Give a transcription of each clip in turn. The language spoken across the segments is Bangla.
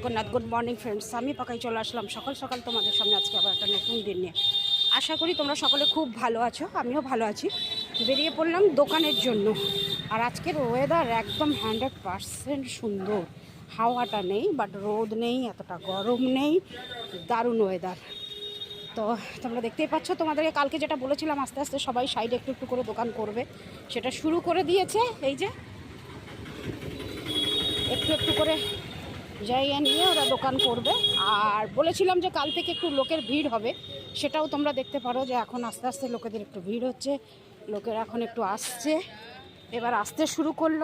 জগন্নাথ গুড মর্নিং ফ্রেন্ডস আমি পাকাই চলে আসলাম। সকাল সকাল তোমাদের সামনে আজকে আবার একটা নতুন দিন নিয়ে। আশা করি তোমরা সকলে খুব ভালো আছো, আমিও ভালো আছি। বেরিয়ে পড়লাম দোকানের জন্য। আর আজকের ওয়েদার একদম হান্ড্রেড পারসেন্ট সুন্দর। হাওয়াটা নেই বাট রোদ নেই, এতটা গরম নেই। দারুণ ওয়েদার তো তোমরা দেখতেই পাচ্ছ, তোমাদেরকে কালকে যেটা বলেছিলাম, আস্তে আস্তে সবাই সাইডে একটু একটু করে দোকান করবে। সেটা শুরু করে দিয়েছে, এই যে। একটু একটু করে জায়গা নিয়ে ওরা দোকান করবে। আর বলেছিলাম যে কাল থেকে একটু লোকের ভিড় হবে। সেটাও তোমরা দেখতে পারো যে এখন আস্তে আস্তে লোকেদের একটু ভিড় হচ্ছে। লোকের এখন একটু আসছে। এবার আসতে শুরু করল।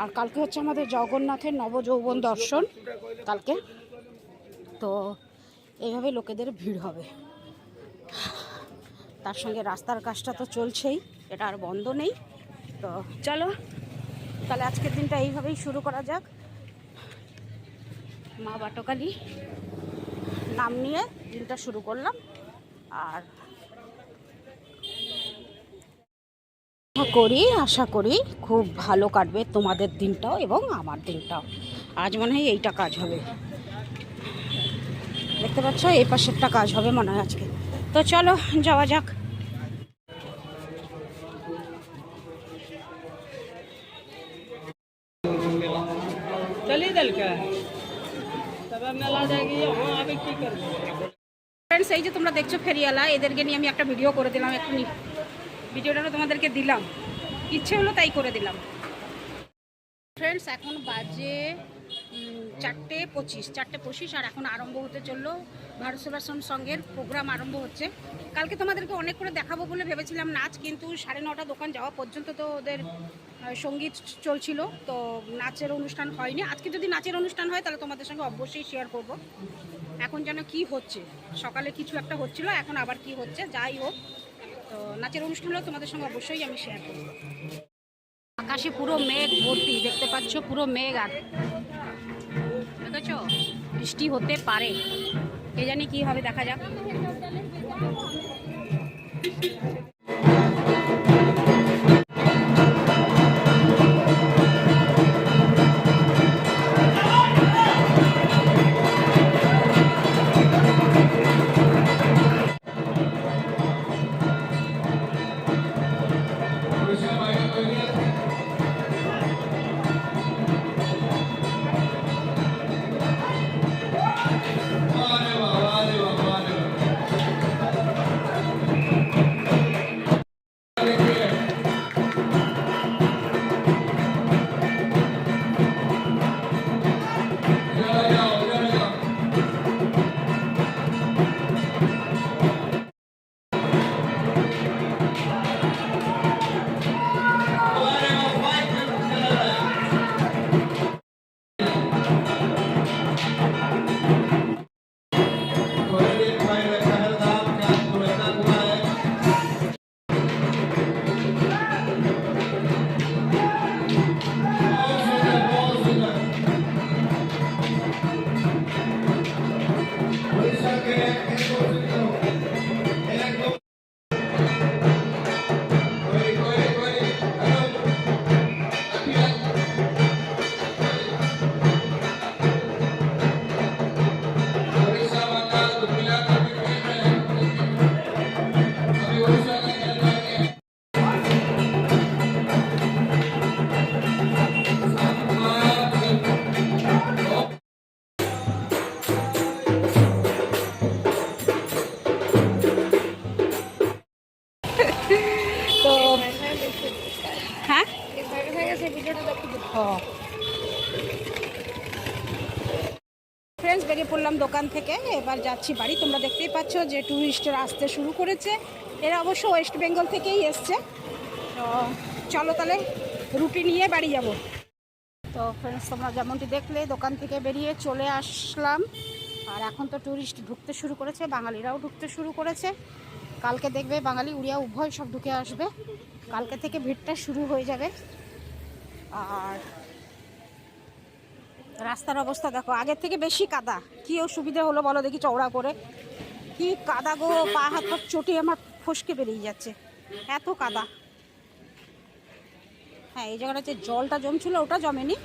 আর কালকে হচ্ছে আমাদের জগন্নাথের নবযৌবন দর্শন কালকে। তো এইভাবে লোকেদের ভিড় হবে। তার সঙ্গে রাস্তার কাজটা তো চলছেই। এটা আর বন্ধ নেই। তো চলো, তাহলে আজকের দিনটা এইভাবেই শুরু করা যাক। মা বাটকালি নাম নিয়ে দিনটা শুরু করলাম, আর করি, আশা করি খুব ভালো কাটবে তোমাদের দিনটাও এবং আমার দিনটাও। আজ মনে হয় এইটা কাজ হবে। দেখতে পাচ্ছ, এই পাশেরটা কাজ হবে মনে হয় আজকে। তো চলো, যাওয়া যাক। ফ্রেন্ডস এই যে তোমরা দেখছ ফেরিয়ালা এদেরকে নিয়ে আমি একটা ভিডিও করে দিলাম এক্ষুনি ভিডিওটা তোমাদেরকে দিলাম। ইচ্ছে হলো তাই করে দিলাম। ফ্রেন্ডস এখন বাজে চারটে পঁচিশ চারটে পঁচিশ, আর এখন আরম্ভ হতে চলল ভারত সেবাশ্রম সঙ্গের প্রোগ্রাম আরম্ভ হচ্ছে। কালকে তোমাদেরকে অনেক করে দেখাবো বলে ভেবেছিলাম নাচ কিন্তু সাড়ে নটা দোকান যাওয়া পর্যন্ত তো ওদের সংগীত চলছিল, তো নাচের অনুষ্ঠান হয়নি। আজকে যদি নাচের অনুষ্ঠান হয়, তাহলে তোমাদের সঙ্গে অবশ্যই শেয়ার করব। এখন যেন কি হচ্ছে? সকালে কিছু একটা হচ্ছিল, এখন আবার কি হচ্ছে? যাই হোক, তো নাচের অনুষ্ঠান হলে তোমাদের সঙ্গে অবশ্যই আমি শেয়ার করব। আকাশে পুরো মেঘ ভর্তি, দেখতে পাচ্ছ পুরো মেঘ আর দেখেছ? বৃষ্টি হতে পারে। কে জানি কি হবে, দেখা যাক। ফ্রেন্ডস বেরিয়ে পড়লাম দোকান থেকে। এবার যাচ্ছি বাড়ি। তোমরা দেখতেই পাচ্ছ যে ট্যুরিস্টরা আসতে শুরু করেছে। এরা অবশ্য ওয়েস্ট বেঙ্গল থেকেই এসছে। তো চলো তাহলে, রুটি নিয়ে বাড়ি যাব। তো ফ্রেন্ডস তোমরা যেমনটি দেখলে, দোকান থেকে বেরিয়ে চলে আসলাম। আর এখন তো ট্যুরিস্ট ঢুকতে শুরু করেছে, বাঙালিরাও ঢুকতে শুরু করেছে। কালকে দেখবে বাঙালি, উড়িয়া, উভয় সব ঢুকে আসবে। কালকে থেকে ভিড়টা শুরু হয়ে যাবে। আর রাস্তার অবস্থা দেখো, আগের থেকে বেশি কাদা। কি অসুবিধা হলো বলো দেখি চওড়া করে। কি কাদা গো, পা হাত পা চটে আমার ফসকে বেরিয়ে যাচ্ছে। এত কাদা। হ্যাঁ এই জায়গাটা যে জলটা জমছিল, ওটা জমেনি,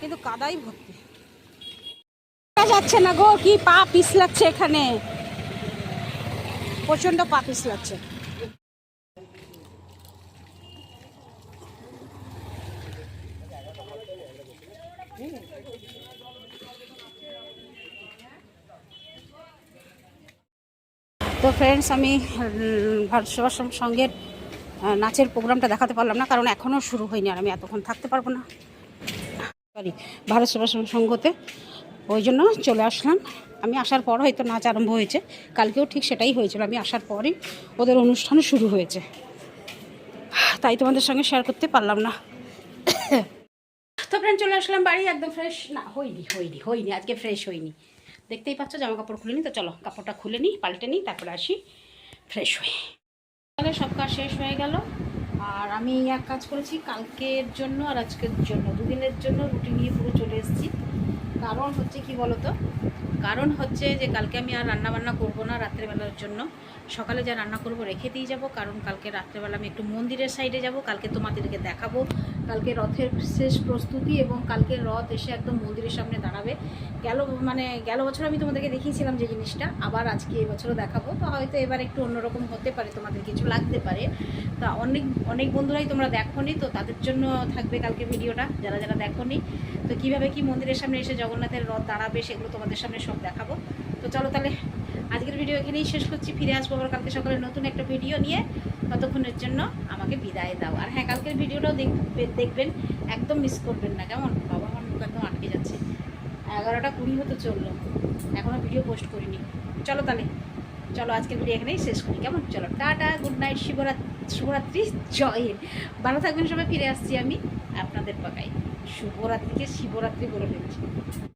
কিন্তু কাদাই ভর্তি। যাচ্ছে না গো, কি পা পিছলাচ্ছে এখানে। প্রচণ্ড পা পিছলাচ্ছে তো ফ্রেন্ডস আমি ভারত সেবাশ্রম সঙ্গের নাচের প্রোগ্রামটা দেখাতে পারলাম না, কারণ এখনও শুরু হয়নি আর আমি এতক্ষণ থাকতে পারব না। সরি ভারত সেবাশ্রম সঙ্গতে। ওই জন্য চলে আসলাম। আমি আসার পর হয়তো নাচ আরম্ভ হয়েছে। কালকেও ঠিক সেটাই হয়েছিল। আমি আসার পরই ওদের অনুষ্ঠান শুরু হয়েছে। তাই তোমাদের সঙ্গে শেয়ার করতে পারলাম না। তো ফ্রেন্ড চলে আসলাম বাড়ি। একদম ফ্রেশ না, হয়নি হয়নি হয়নি, আজকে ফ্রেশ হয়নি। দেখতেই পাচ্ছ জামা কাপড় খুলে নিই তো চলো কাপড়টা খুলে নিই পাল্টে নিই তারপরে আসি ফ্রেশ হয়ে। তাহলে সব কাজ শেষ হয়ে গেল। আর আমি এক কাজ করেছি, কালকের জন্য আর আজকের জন্য, দুদিনের জন্য রুটি নিয়ে পুরো চলে এসেছি। কারণ হচ্ছে কি বলতো কারণ হচ্ছে যে কালকে আমি আর রান্না বান্না করব না রাত্রেবেলার জন্য। সকালে যা রান্না করব রেখে দিয়ে যাব, কারণ কালকে রাত্রেবেলা আমি একটু মন্দিরের সাইডে যাব, কালকে তোমাদেরকে দেখাবো। কালকে রথের শেষ প্রস্তুতি এবং কালকে রথ এসে একদম মন্দিরের সামনে দাঁড়াবে। গেল মানে গেল বছর আমি তোমাদেরকে দেখিয়েছিলাম যে জিনিসটা, আবার আজকে এবছরও দেখাবো। তো হয়তো এবার একটু অন্যরকম হতে পারে, তোমাদের কিছু লাগতে পারে। তা অনেক অনেক বন্ধুরাই তোমরা দেখোনি, তো তাদের জন্য থাকবে কালকে ভিডিওটা, যারা যারা দেখোনি। তো কীভাবে কি মন্দিরের সামনে এসে জগন্নাথের রথ দাঁড়াবে সেগুলো তোমাদের সামনে সব দেখাবো। তো চলো তাহলে আজকের ভিডিও এখানেই শেষ করছি। ফিরে আসব আবার কালকে সকালে নতুন একটা ভিডিও নিয়ে। ততক্ষণের জন্য আমাকে বিদায় দাও। আর হ্যাঁ কালকের ভিডিওটাও দেখবে- দেখবেন, একদম মিস করবেন না। কেমন? বাবা আমার মুখ একদম আটকে যাচ্ছে। এগারোটা কুড়ি হতে চলল। এখনও ভিডিও পোস্ট করিনি। চলো তাহলে, চলো আজকের ভিডিও এখানেই শেষ করি। কেমন? চলো, টাটা গুড নাইট শিবরাত্রি শুভরাত্রি, জয় ভালো থাকবেন সবাই, ফিরে আসছি আমি আপনাদের পাকাই শুভরাত্রিকে শিবরাত্রি বলে ফেলছি।